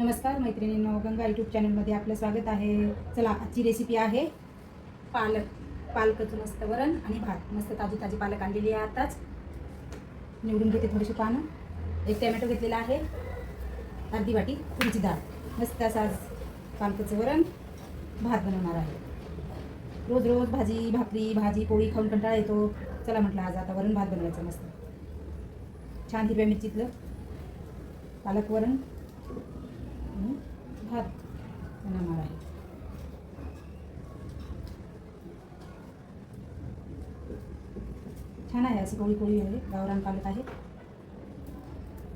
नमस्कार मैत्रिणींनो गंगा यूट्यूब चॅनलमध्ये आपलं स्वागत आहे. चला आजची रेसिपी आहे पालक पालकाचं मस्त वरण आणि भात. मस्त ताजी ताजी पालक आणलेली आहे आताच. निवडून घेते थोडीशी पानं. एक टॅमॅटो घेतलेला आहे. अर्धी वाटी तुरीची डाळ. मस्त असं आज पालकाचं वरण भात बनवणार आहे. रोज रोज भाजी भाकरी भाजी पोळी खाऊन कंटाळा येतो. चला म्हटलं आज आता वरण भात बनवायचं मस्त. छान हिरव्या मिरचीतलं पालक वरण. आणि भात बनवणार आहे. छान आहे असं कोळी कोळी आहे. गावरान पालक आहे.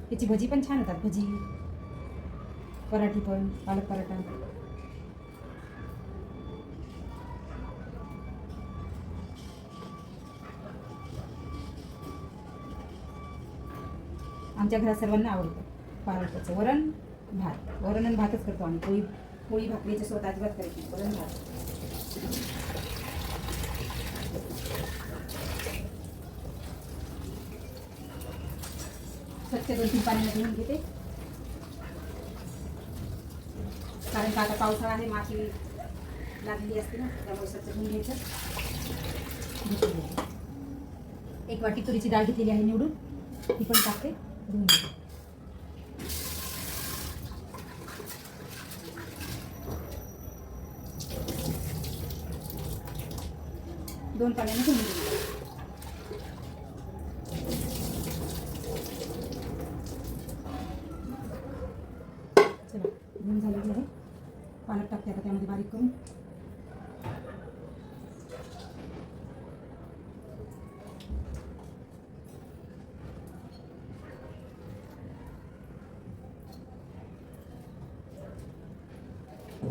त्याची भजी पण छान होतात. भजी पराठी पण पालक पराठा. आमच्या घरात सर्वांना आवडतं पालकाचं वरण. भात. वरण आणि भातच करतो आम्ही. पोळी पोळी भाकरीच्या स्वतः अजिबात करायची वरण भात. स्वच्छ दोन तीन पाण्याने धुवून घेते. कारण का आता पावसाळा आहे माशी लागलेली असते ना त्यामुळे स्वच्छ धुवून घ्यायचं. एक वाटी तुरीची डाळ घेतलेली आहे निवडून. ती पण टाकते धुवून घेते. दोन पाण्याने धुवून घेते चला धुवून आहे. पालक टाकते आता त्यामध्ये बारीक करून.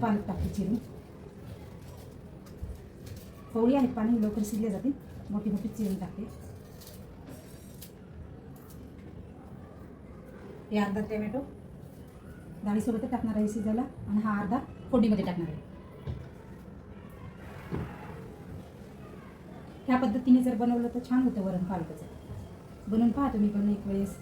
पालक टाकते चिरून. कवळी आहेत पाणी लवकर शिजले जातील. मोठी मोठी चिरून टाकते. हे अर्धा टोमॅटो. डाळीसोबतच टाकणार आहे शिजायला आणि हा अर्धा फोडणीमध्ये टाकणार आहे. ह्या पद्धतीने जर बनवलं तर छान होतं वरण पालकाचं. बनवून पहा तुम्ही पण एक वेळेस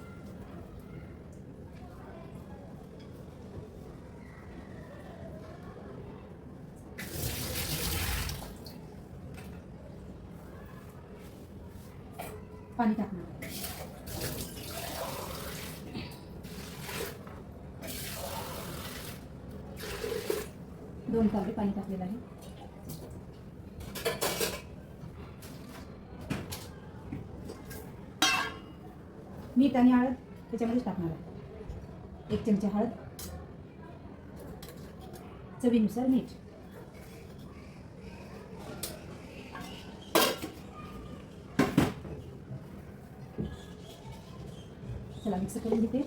पाणी टाकणार आहे. दोन तांबे पाणी टाकलेलं आहे मीठ आणि हळद त्याच्यामध्येच टाकणार आहे. एक चमचा हळद. चवीनुसार मीठ. चला मिक्स करून घेते.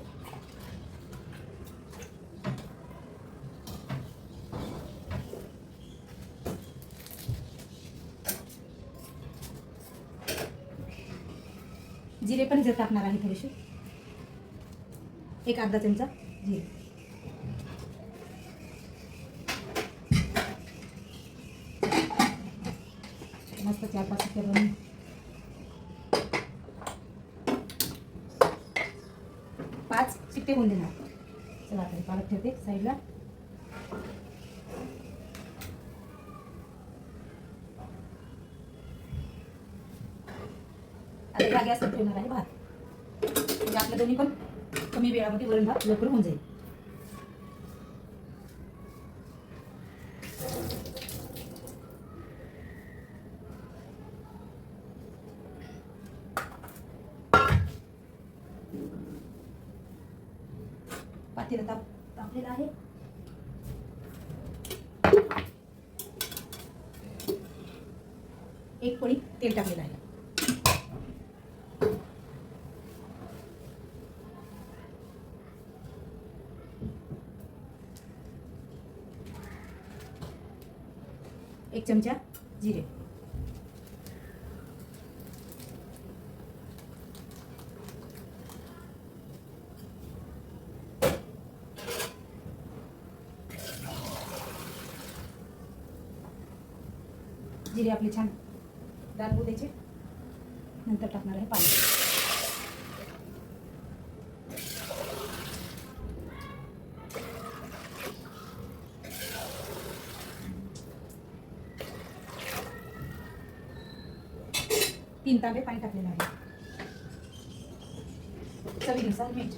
जिरे टाकणार आहे थोडेसे. एक अर्धा चमचा जिरे. मस्त चार पाच शिट्ट्या बनवून. पाच शिट्टे होऊन देणार. चला तरी पालक ठेवते साईडला. आता गॅसवर ठेवणार आहे भात. म्हणजे दोन्ही पण कमी वेळामध्ये वरण भात लवकर होऊन जाईल. पातेला ताप तापलेला आहे. एक पळी तेल टाकलेलं आहे. जिरे आपले छान. डालू द्यायचे नंतर टाकणार आहे पाणी. तीन तांबे पाणी टाकलेलं आहे. चवीनुसार मीठ.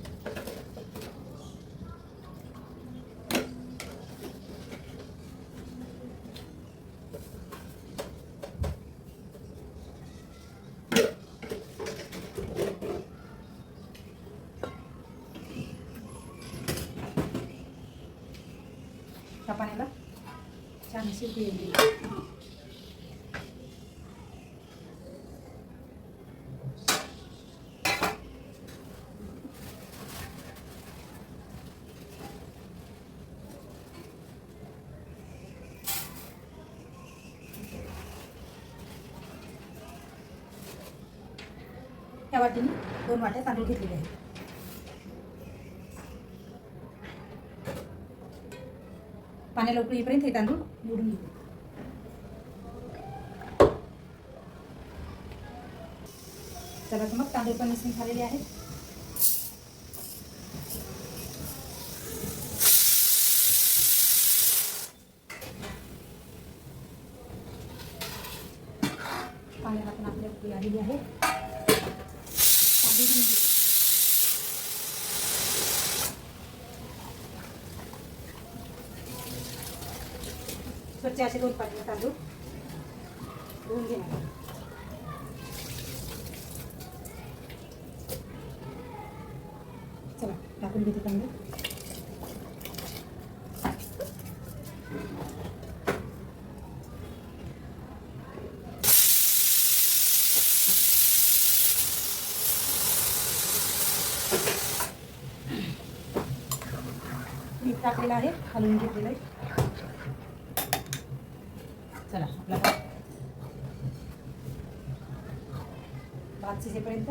छान अशी उकळी येऊ दे. या वाटीने दोन वाट्या तांदूळ घेतलेले आहेत पाण्या लवकर येईपर्यंत हे तांदूळ बुडून घेऊ चला तर मग तांदूळ पण मिसळून झालेले आहेत. पाण्याला पण आपल्या आलेली आहे. तांदूळ घेऊन असे दोन पाणी तांदूळ धुवून घेणार. चला टाकून घेते तांदूळ. मीठ टाकलेलं आहे हलवून घेतलेलं आहे. चला आपला भात शिजेपर्यंत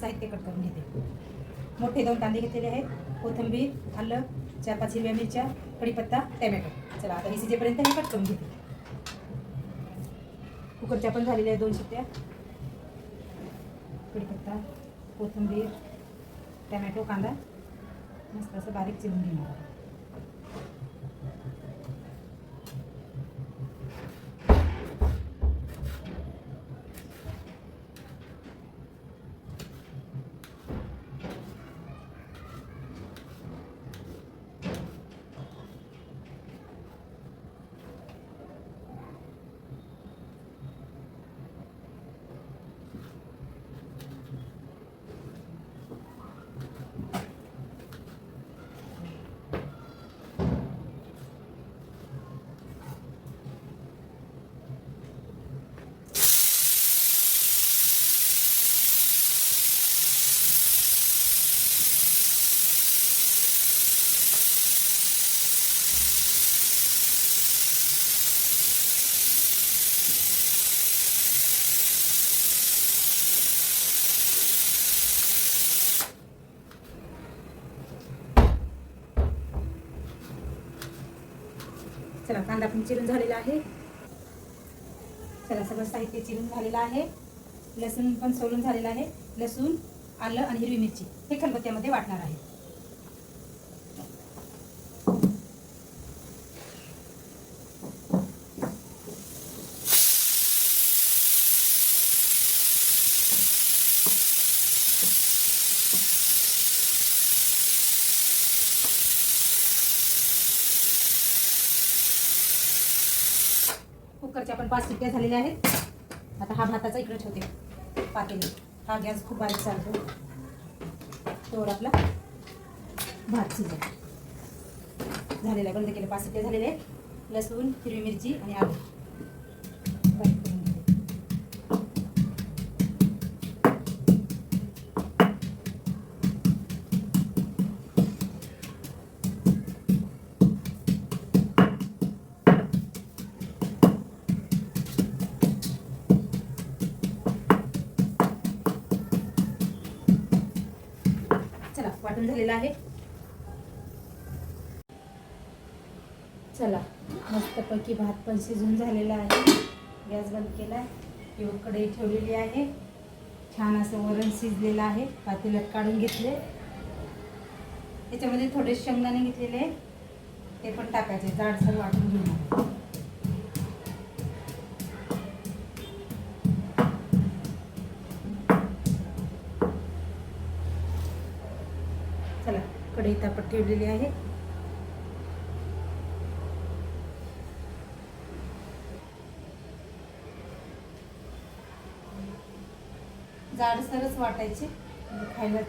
साहित्य कट करून घेते. मोठे दोन कांदे घेतलेले आहेत. कोथिंबीर आलं चार पाच हिरव्या मिरच्या कढीपत्ता टॅमॅटो. चला आता हे शिजेपर्यंत हे कट करून घेते. कुकरच्या पण झालेल्या आहेत दोन शिट्ट्या. कढीपत्ता कोथिंबीर टॅमॅटो कांदा. मस्त असं बारीक चिरून घेणार. चला चिरून झालेलं आहे. चला सगळं साहित्य चिरून झालेलं आहे. लसूण पण सोलून झालेलं आहे. लसूण आलं आणि हिरवी मिरची हे खलबत्त्यामध्ये वाटणार आहे. पण पाच शिट्ट्या झालेल्या आहेत. आता हा भाताचा इकडे ठेवते. पातेली हा गॅस खूप बारीक चालतो. तोवर आपला भात शिजेल. झालेला आहे. बंद केले. पाच शिट्ट्या झालेले आहेत. लसूण हिरवी मिरची आणि आलू. छानपैकी भात पण शिजून झालेला आहे. गॅस बंद केला आहे किंवा कढई ठेवलेली आहे. छान असं वरण शिजलेलं आहे. पातेल्यात काढून घेतले. त्याच्यामध्ये थोडे शेंगदाणे घेतलेले ते पण टाकायचे. जाडसर वाटून घेऊन चला कढई तापत ठेवलेली आहे. जाडसरच वाटायचे. खायला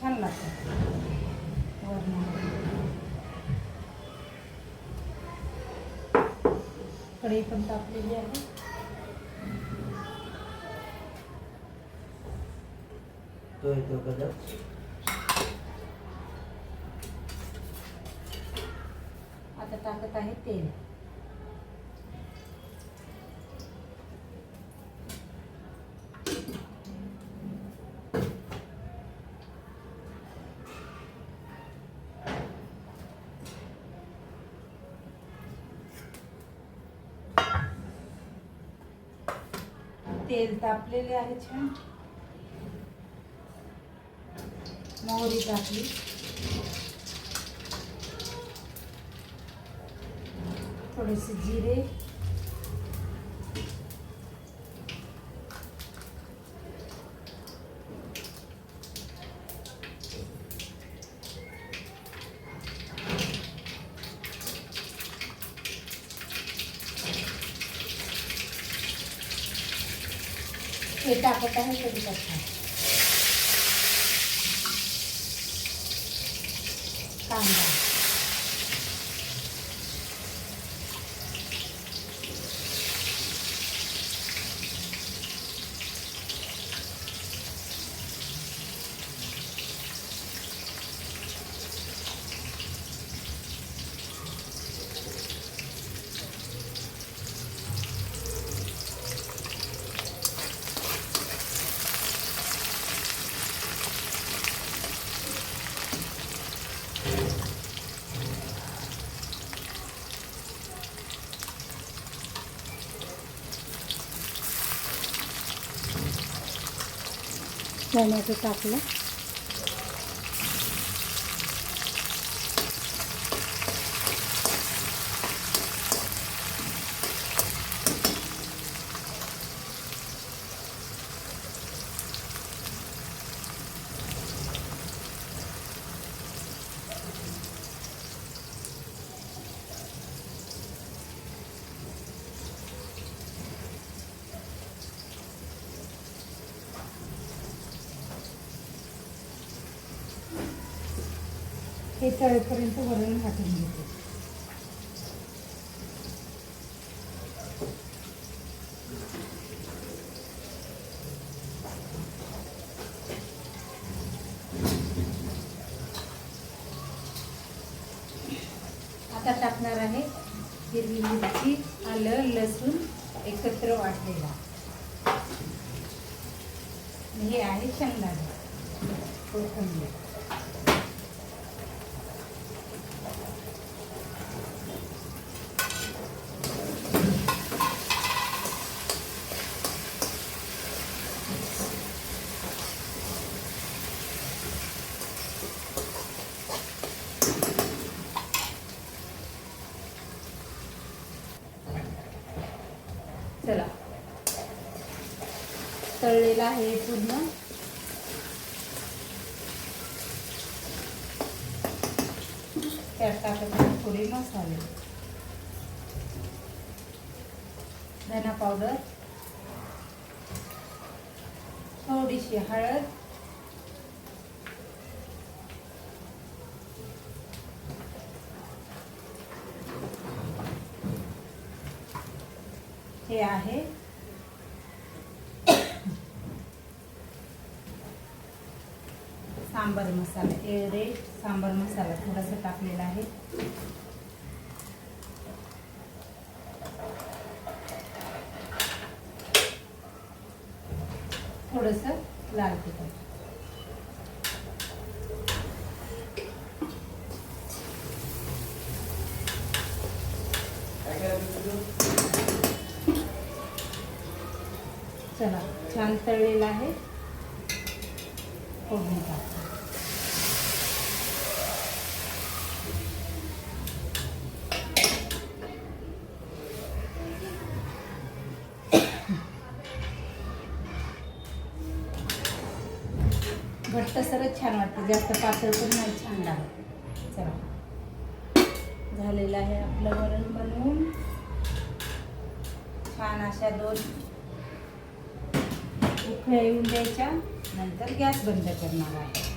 छान वरणामध्ये. कढई पण तापलेली आहे. तो येतो आता टाकत आहे तेल. तेल तापलेले आहे छान. मोहरी टाकली. थोडेसे जिरे. हे करू शकता. कांदा. टोमॅटो टाकलं हे तळेपर्यंत वरण घालून घेते. आता टाकणार आहे हिरवी मिरची आलं लसूण एकत्र वाटलेला. हे आहे शेंगदाणे कोथंबीर चला झालेलं आहे पूर्ण. त्यात टाकत आहे थोडे मसाले. धना पावडर थोडीशी हळद. हे आहे. मसाला एवढे सांबर मसाला थोडासा टाकलेला आहे. थोडस लाल तिखट? चला छान तळलेला आहे. फोडणी जास्त पातळ पण नाही छान लागत चला. झालेलं आहे आपलं वरण बनवून. छान अशा दोन उखळ्या येऊन द्यायच्या. नंतर गॅस बंद करणार आहे.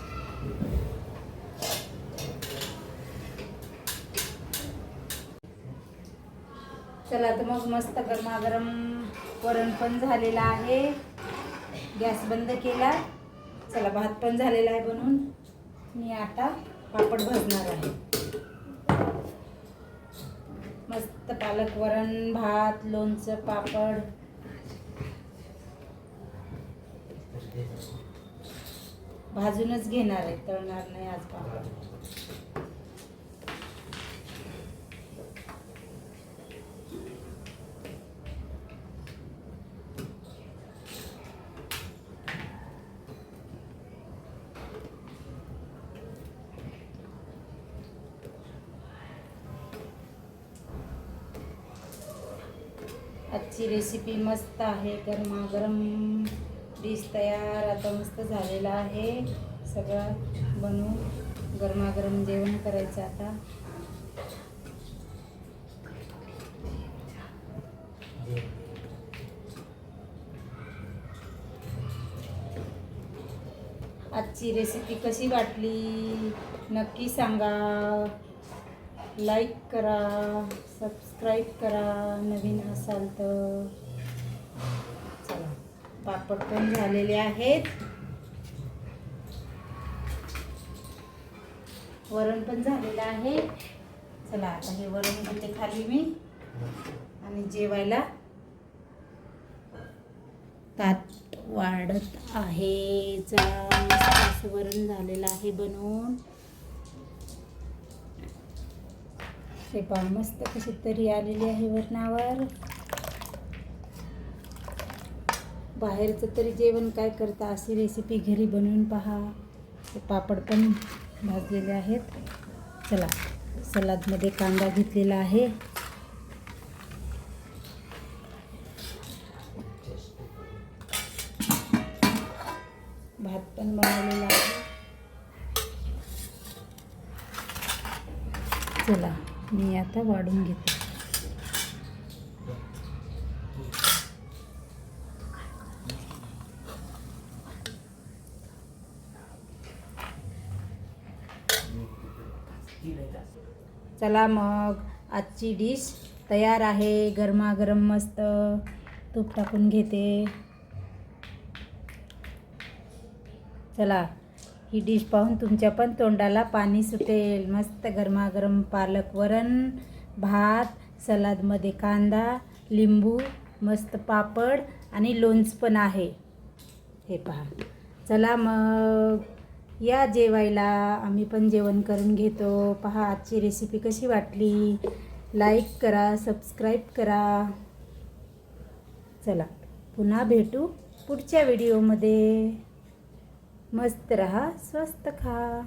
चला तर मग मस्त गरमागरम वरण पण झालेलं आहे. गॅस बंद केला. चला भात पण झालेला आहे बनवून. मी आता पापड भाजणार आहे. मस्त पालक वरण भात लोणचं पापड. भाजूनच घेणार आहे तळणार नाही आज पापड आजची रेसिपी मस्त आहे. गरमागरम डिश तयार आता मस्त झालेला आहे. सगळं बनवून गरमागरम जेवण करायचं आता. आजची रेसिपी कशी वाटली? नक्की सांगा. लाईक करा. सबस्क्राईब करा नवीन असाल तर. चला पापड पण झालेले आहेत. वरण पण झालेलं आहे. चला आता हे वरण घेते खाली मी. आणि जेवायला ताट वाढत आहे. चला वरण झालेलं आहे बनवून. ते पहा मस्त कशी तरी आलेली आहे वरणावर. बाहेरचं तरी जेवण काय करता अशी रेसिपी घरी बनवून पहा. ते पापड पण भाजलेले आहेत. चला सलादमध्ये कांदा घेतलेला आहे. भात पण बनवलेला आहे. चला. मी आता वाढून घेते. चला मग आजची डिश तयार आहे. गरमागरम मस्त तूप टाकून घेते. चला. ही डिश पाहून तुमच्या पण तोंडाला पाणी सुटेल. मस्त गरमागरम पालक वरण भात सलादमध्ये कांदा लिंबू मस्त पापड आणि लोणच पण आहे. हे पहा. चला मग या जेवायला. आम्ही पण जेवण करून घेतो. पहा आजची रेसिपी कशी वाटली? लाईक करा सबस्क्राईब करा. चला पुन्हा भेटू पुढच्या व्हिडिओमध्ये मस्त रहा स्वस्त खा.